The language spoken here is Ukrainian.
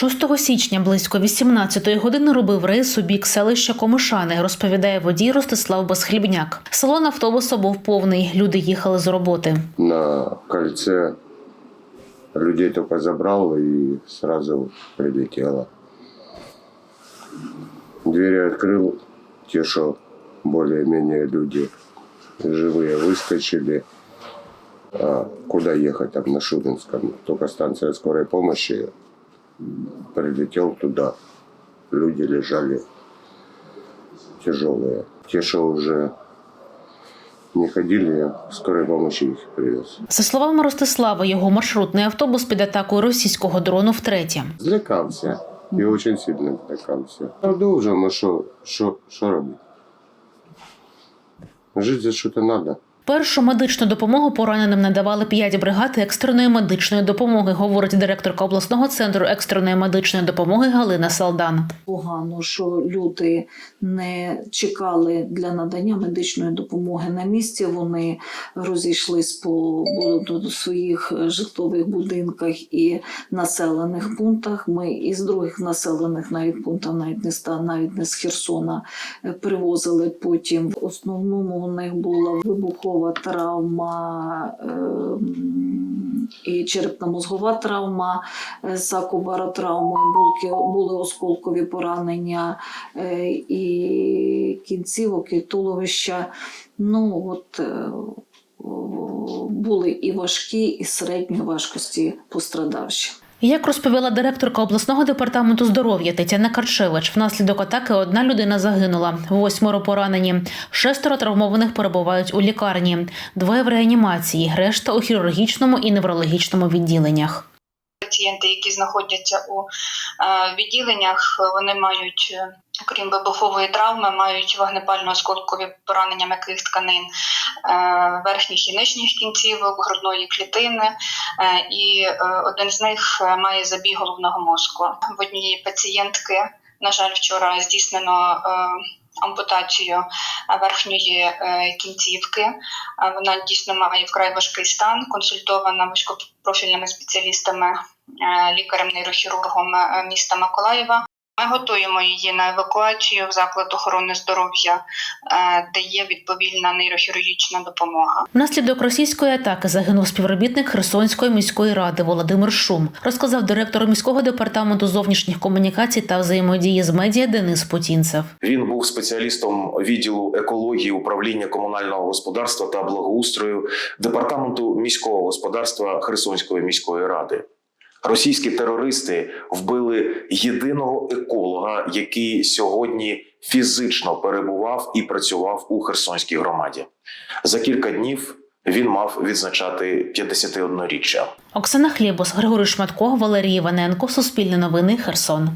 6 січня близько 18-ї години робив рейс у бік селища Комишани, розповідає водій Ростислав Безхлібняк. Салон автобуса був повний. Люди їхали з роботи. на кольце людей только забрал и сразу прилетело. Двери открыл, те, что более-менее люди живые выскочили. А куда ехать там на Шубинском? Только станция скорой помощи. Прилетел туда. Люди лежали тяжелые. Те, что уже не ходили, я скорой помощи их привез. За словами Ростислава, його маршрутний автобус під атакою російського дрону втретє. Злякався. І дуже сильно злякався. Продовжуємо, що, що, що робити. Жити за що то треба. Першу медичну допомогу пораненим надавали п'ять бригад екстреної медичної допомоги, говорить директорка обласного центру екстреної медичної допомоги Галина Салдан. погано, що люди не чекали для надання медичної допомоги на місці. Вони розійшлись по своїх житлових будинках і населених пунктах. Ми із других населених навіть пунктів, навіть не ста, навіть не з Херсона, е, привозили потім. В основному у них була вибухова травма. ем, І черепно-мозгова травма, е, сакубаротравмою, булки, були осколкові поранення е, і кінцівок, і туловища. Ну, от, е, були і важкі, і середньої важкості пострадавші. Як розповіла директорка обласного департаменту здоров'я Тетяна Карчевич, внаслідок атаки одна людина загинула, восьмеро поранені, шестеро травмованих перебувають у лікарні, двоє в реанімації, решта у хірургічному і неврологічному відділеннях. Пацієнти, які знаходяться у е, відділеннях, вони мають, е, окрім вибухової травми, мають вогнепально-осколкові поранення м'яких тканин е, верхніх і нижніх кінцівок, грудної клітини, і один з них має забій головного мозку. В однієї пацієнтки, на жаль, вчора здійснено. Ампутацію верхньої кінцівки. Вона дійсно має вкрай важкий стан, консультована вузькопрофільними спеціалістами лікарем-нейрохірургом е, міста Миколаєва. Ми готуємо її на евакуацію в заклад охорони здоров'я, е, де є відповільна нейрохірургічна допомога. Внаслідок російської атаки загинув співробітник Херсонської міської ради Володимир Шум, розказав директор міського департаменту зовнішніх комунікацій та взаємодії з медіа Денис Путінцев. Він був спеціалістом відділу екології, управління комунального господарства та благоустрою департаменту міського господарства Херсонської міської ради. Російські терористи вбили єдиного еколога, який сьогодні фізично перебував і працював у Херсонській громаді. За кілька днів він мав відзначати 51-річчя. Оксана Хлібос, Григорій Шматко, Валерій Іваненко, Суспільне новини, Херсон.